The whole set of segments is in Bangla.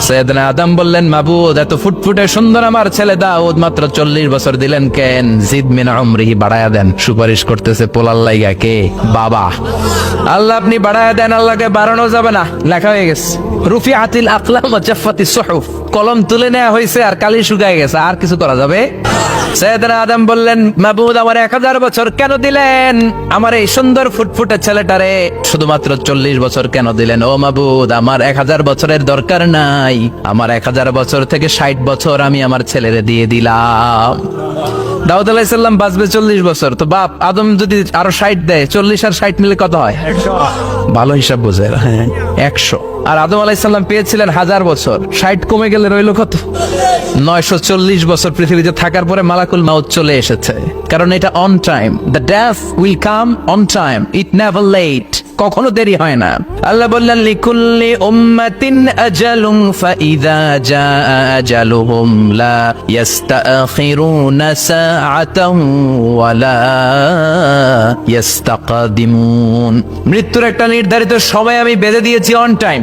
সৈয়দনা আদম বললেন, মাবুদ, এত ফুটফুটে সুন্দর আমার ছেলে দাউদ, মাত্র চল্লিশ বছর দিলেন কেন? জিদ মিনা অমরিহি বাড়ায়া দেন। সুপারিশ করতেছে পোলার লাইগা কে? বাবা। আল্লাহ আপনি বাড়ায়া দেন, আল্লাহকে বাড়ানো যাবে না। লেখা হয়ে গেছে। রুফি আতিল আকলাম জাফাতি সুহুফ। কলম তুলে নেওয়া হয়েছে আর কালি শুকায় গেছে আর কিছু করা যাবে? সৈয়দনা আদম বললেন মাবুদ আমার এক হাজার বছর কেন দিলেন? আমার এই সুন্দর ফুটফুটে ছেলেটারে শুধুমাত্র চল্লিশ বছর কেন দিলেন? ও মাবুদ আমার এক হাজার বছরের দরকার নাই। আমার এক হাজার বছর থেকে ষাট বছর আমি আমার ছেলেরে দিয়ে দিলাম। দাউদ আলাইসাল্লাম বাঁচবে চল্লিশ বছর। তো বাপ আদম যদি আরও ষাট দেয় চল্লিশ আর ষাট মিলে কত হয়? ভালো হিসাব বোঝে হ্যাঁ। একশো। আর আদম আলাইসাল্লাম পেয়েছিলেন হাজার বছর। ষাট কমে গেলে রইল কত? নয়শো চল্লিশ বছর পৃথিবীতে থাকার পরে মালাকুল মাউত চলে এসেছে। কারণ এটা on time the death will come on time it never late কখনো দেরি হয় না। আল্লাহ বললেন, লিকুল্লি উম্মাতিন আজালুম ফাইদা জা আজালুহুম লা ইস্তাখিরুনা সাআতাও ওয়ালা ইস্তাকাদিমুন মৃত্যুর একটা নির্ধারিত সময় আমি বেঁধে দিয়েছি অন টাইম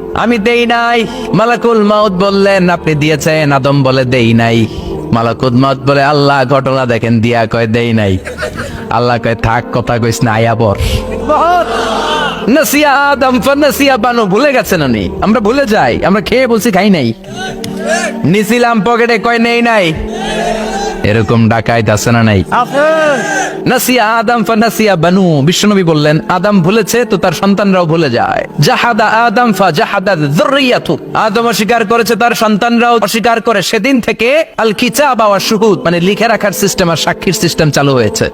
আমি দেই নাই। মালাকুল মাউত বললেন, আপনি দিয়েছেন। আদম বলে, দেই নাই। মালাকুল মাউত বলে, আল্লাহ ঘটনা দেখেন, দিয়া কয় দেই নাই। আল্লাহ কয়, থাক, কথা কইস না, আয়া পর। নাসিয়া আদম ফানাসিয়া বানু, ভুলে গেছেন উনি। আমরা ভুলে যাই, আমরা খেয়ে বলছি, খাই নাই। নিছিলাম পকেটে, কয়, নেই নাই। এরকম ডাকাইত আছে না নাই? নাসিয়া আদম ফানাসিয়া বানু। বিশ্বনবী বললেন, আদম ভুলেছে তো তার সন্তানরাও ভুলে যায়। জাহাদা আদম ফা জাহাদা যুররিয়াতু। আদম অস্বীকার করেছে তার সন্তানরাও, অস্বীকার করে সেদিন থেকে আল কিতাব ওয়া শুহুদ মানে লিখে রাখার সিস্টেম আর সাক্ষীর সিস্টেম চালু হয়েছে।